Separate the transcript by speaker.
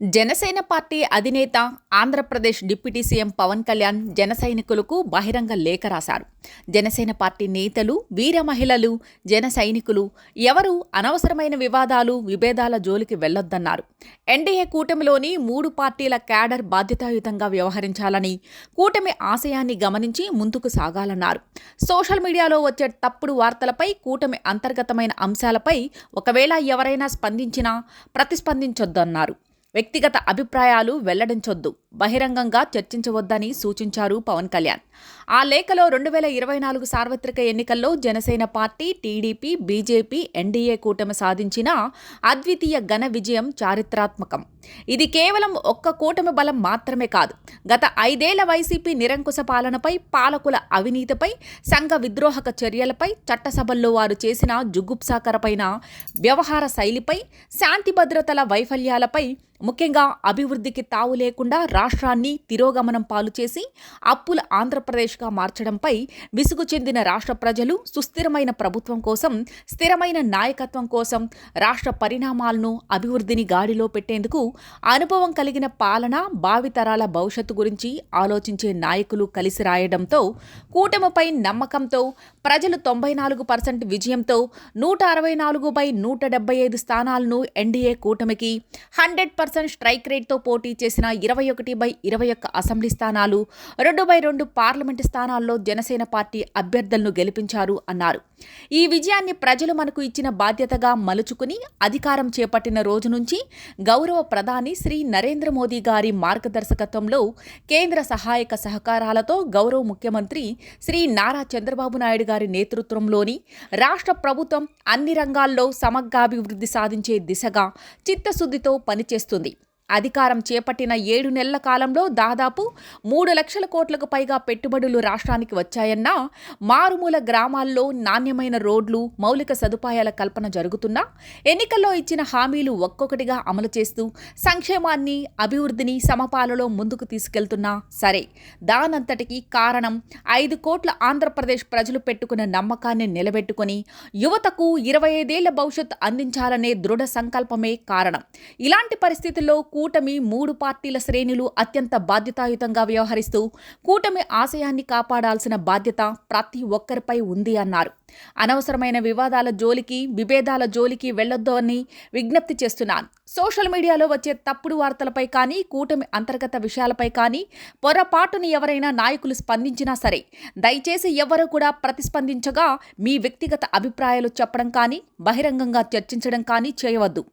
Speaker 1: Janasena party అధినేత Andhra Pradesh deputy CM Pawan Kalyan జన సైనికులకు బహిరంగ లేఖ రాశారు. జనసేన పార్టీ నేతలు వీర మహిళలు జన సైనికులు ఎవరు అనవసరమైన వివాదాలు విభేదాల జోలికి వెళ్ళొద్దన్నారు ఎన్డీఏ కూటమిలోని మూడు పార్టీల క్యాడర్ బాధ్యతాయుతంగా వ్యవహరించాలని కూటమి ఆశయాన్ని గమనించి ముందుకు సాగాలన్నారు. సోషల్ మీడియాలో వచ్చే తప్పుడు వార్తలపై కూటమి అంతర్గతమైన అంశాలపై ఒకవేళ ఎవరైనా స్పందించినా ప్రతిస్పందించొద్దన్నారు. వ్యక్తిగత అభిప్రాయాలు వెల్లడించొద్దు బహిరంగంగా చర్చించవద్దని సూచించారు పవన్ కళ్యాణ్. ఆ లేఖలో రెండు వేల ఇరవై నాలుగు సార్వత్రిక ఎన్నికల్లో Janasena party TDP BJP NDA కూటమి సాధించిన అద్వితీయ ఘన విజయం చారిత్రాత్మకం. ఇది కేవలం ఒక్క కూటమి బలం మాత్రమే కాదు గత ఐదేళ్ళ వైసీపీ నిరంకుశ పాలనపై పాలకుల అవినీతిపై సంఘ విద్రోహక చర్యలపై చట్టసభల్లో వారు చేసిన జుగుప్సాకరపైన వ్యవహార శైలిపై శాంతి భద్రతల వైఫల్యాలపై ముఖ్యంగా అభివృద్ధికి తావు లేకుండా రాష్ట్రాన్ని తిరోగమనం పాలు చేసి అప్పుల ఆంధ్రప్రదేశ్గా మార్చడంపై విసుగు చెందిన రాష్ట్ర ప్రజలు సుస్థిరమైన ప్రభుత్వం కోసం స్థిరమైన నాయకత్వం కోసం రాష్ట్ర పరిణామాలను అభివృద్ధిని గాడిలో పెట్టేందుకు అనుభవం కలిగిన పాలన భావితరాల భవిష్యత్తు గురించి ఆలోచించే నాయకులు కలిసి రాయడంతో కూటమిపై నమ్మకంతో ప్రజలు తొంభై నాలుగు పర్సెంట్ విజయంతో నూట అరవై నాలుగు బై నూట డెబ్బై ఐదు స్థానాలను ఎన్డీఏ కూటమికి హండ్రెడ్ పర్సెంట్ స్ట్రైక్ రేట్తో పోటీ చేసిన ఇరవై ఒకటి బై ఇరవై ఒక్క అసెంబ్లీ స్థానాలు రెండు బై రెండు పార్లమెంటు స్థానాల్లో జనసేన పార్టీ అభ్యర్థులను గెలిపించారు అన్నారు. ఈ విజయాన్ని ప్రజలు మనకు ఇచ్చిన బాధ్యతగా మలుచుకుని అధికారం చేపట్టిన రోజు నుంచి గౌరవ ప్రధాని శ్రీ నరేంద్ర మోదీ గారి మార్గదర్శకత్వంలో కేంద్ర సహాయక సహకారాలతో గౌరవ ముఖ్యమంత్రి శ్రీ నారా చంద్రబాబు నాయుడు గారి నేతృత్వంలోని రాష్ట్ర ప్రభుత్వం అన్ని రంగాల్లో సమగ్రాభివృద్ధి సాధించే దిశగా చిత్తశుద్ధితో పనిచేస్తుంది లభిస్తుంది అధికారం చేపట్టిన ఏడు నెలల కాలంలో దాదాపు మూడు లక్షల కోట్లకు పైగా పెట్టుబడులు రాష్ట్రానికి వచ్చాయన్నా మారుమూల గ్రామాల్లో నాణ్యమైన రోడ్లు మౌలిక సదుపాయాల కల్పన జరుగుతున్నా ఎన్నికల్లో ఇచ్చిన హామీలు ఒక్కొక్కటిగా అమలు చేస్తూ సంక్షేమాన్ని అభివృద్ధిని సమపాలలో ముందుకు తీసుకెళ్తున్నా సరే దానంతటికీ కారణం ఐదు కోట్ల ఆంధ్రప్రదేశ్ ప్రజలు పెట్టుకున్న నమ్మకాన్ని నిలబెట్టుకుని యువతకు ఇరవై ఐదేళ్ళ భవిష్యత్ అందించాలనే దృఢ సంకల్పమే కారణం. ఇలాంటి పరిస్థితుల్లో కూటమి మూడు పార్టీల శ్రేణులు అత్యంత బాధ్యతాయుతంగా వ్యవహరిస్తూ కూటమి ఆశయాన్ని కాపాడాల్సిన బాధ్యత ప్రతి ఒక్కరిపై ఉంది అన్నారు. అనవసరమైన వివాదాల జోలికి విభేదాల జోలికి వెళ్ళొద్దు అని విజ్ఞప్తి చేస్తున్నాను సోషల్ మీడియాలో వచ్చే తప్పుడు వార్తలపై కానీ కూటమి అంతర్గత విషయాలపై కానీ పొరపాటుని ఎవరైనా నాయకులు స్పందించినా సరే దయచేసి ఎవరు కూడా ప్రతిస్పందించగా మీ వ్యక్తిగత అభిప్రాయాలు చెప్పడం కానీ బహిరంగంగా చర్చించడం కానీ చేయవద్దు.